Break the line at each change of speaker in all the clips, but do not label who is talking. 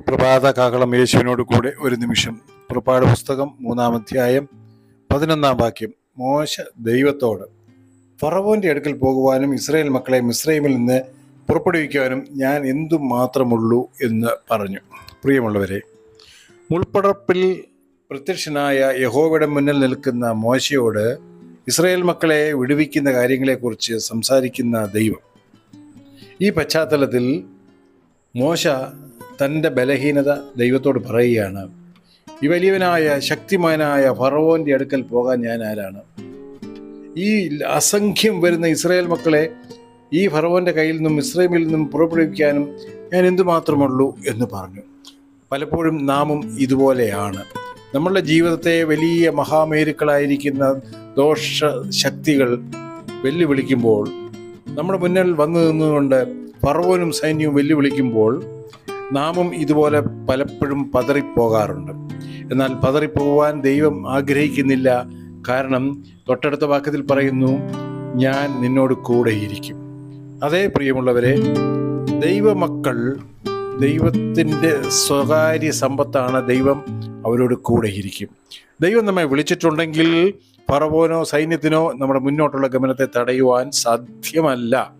പ്രഭാത കാകളം യേശുവിനോട് കൂടെ ഒരു നിമിഷം. പുറപ്പാട് പുസ്തകം മൂന്നാം അധ്യായം പതിനൊന്നാം വാക്യം. മോശ ദൈവത്തോട് ഫറവോന്റെ അടുക്കൽ പോകുവാനും ഇസ്രായേൽ മക്കളെ മിസ്രൈമിൽ നിന്ന് പുറപ്പെടുവിക്കുവാനും ഞാൻ എന്തു മാത്രമുള്ളൂ എന്ന് പറഞ്ഞു. പ്രിയമുള്ളവരെ മുൾപ്പടർപ്പിൽ പ്രത്യക്ഷനായ യഹോവയുടെ മുന്നിൽ നിൽക്കുന്ന മോശയോട് ഇസ്രായേൽ മക്കളെ വിടുവിക്കുന്ന കാര്യങ്ങളെക്കുറിച്ച് സംസാരിക്കുന്ന ദൈവം. ഈ പശ്ചാത്തലത്തിൽ മോശ തന്റെ ബലഹീനത ദൈവത്തോട് പറയുകയാണ് ഈ വലിയവനായ ശക്തിമാനായ ഫറവോന്റെ അടുക്കൽ പോകാൻ ഞാൻ ആരാണ്? ഈ അസംഖ്യം വരുന്ന ഇസ്രായേൽ മക്കളെ ഈ ഫറവോന്റെ കയ്യിൽ നിന്നും ഇസ്രയേലിൽ നിന്നും പുറപ്പെടുവിക്കാനും ഞാൻ എന്തുമാത്രമുള്ളൂ എന്ന് പറഞ്ഞു. പലപ്പോഴും നാമും ഇതുപോലെയാണ്. നമ്മളുടെ ജീവിതത്തെ വലിയ മഹാമേരുക്കളായിരിക്കുന്ന ദോഷ ശക്തികൾ വെല്ലുവിളിക്കുമ്പോൾ നമ്മുടെ മുന്നിൽ വന്നു നിന്നുകൊണ്ട് ഫറവോനും സൈന്യവും വെല്ലുവിളിക്കുമ്പോൾ നാമും ഇതുപോലെ പലപ്പോഴും പതറിപ്പോകാറുണ്ട്. എന്നാൽ പതറിപ്പോകുവാൻ ദൈവം ആഗ്രഹിക്കുന്നില്ല. കാരണം തൊട്ടടുത്ത വാക്യത്തിൽ പറയുന്നു ഞാൻ നിന്നോട് കൂടെയിരിക്കും. അതേ പ്രിയമുള്ളവരെ ദൈവമക്കൾ ദൈവത്തിന്റെ സ്വകാര്യ സമ്പത്താണ് ദൈവം അവരോട് കൂടെയിരിക്കും. ദൈവം നമ്മെ വിളിച്ചിട്ടുണ്ടെങ്കിൽ പറവോനോ സൈന്യത്തിനോ നമ്മുടെ മുന്നോട്ടുള്ള ഗമനത്തെ തടയുവാൻ സാധ്യമല്ല.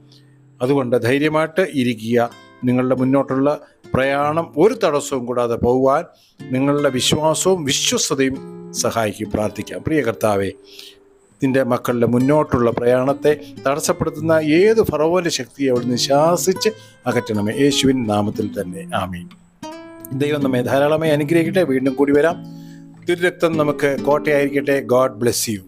അതുകൊണ്ട് ധൈര്യമായിട്ട് ഇരിക്കുക. നിങ്ങളുടെ മുന്നോട്ടുള്ള പ്രയാണം ഒരു തടസ്സവും കൂടാതെ പോകുവാൻ നിങ്ങളുടെ വിശ്വാസവും വിശ്വസ്തയും സഹായിക്കും. പ്രാർത്ഥിക്കാം. പ്രിയ കർത്താവെ നിന്റെ മക്കളുടെ മുന്നോട്ടുള്ള പ്രയാണത്തെ തടസ്സപ്പെടുത്തുന്ന ഏത് ഫറവോന്റെ ശക്തിയെ അവിടുന്ന് ശാസിച്ച് അകറ്റണമേ. യേശുവിൻ നാമത്തിൽ തന്നെ. ആമീൻ. ദൈവം നമ്മെ ധാരാളമായി അനുഗ്രഹിക്കട്ടെ. വീണ്ടും കൂടി വരാം. തിരുരക്തം നമുക്ക് കോട്ടയായിരിക്കട്ടെ. God bless you.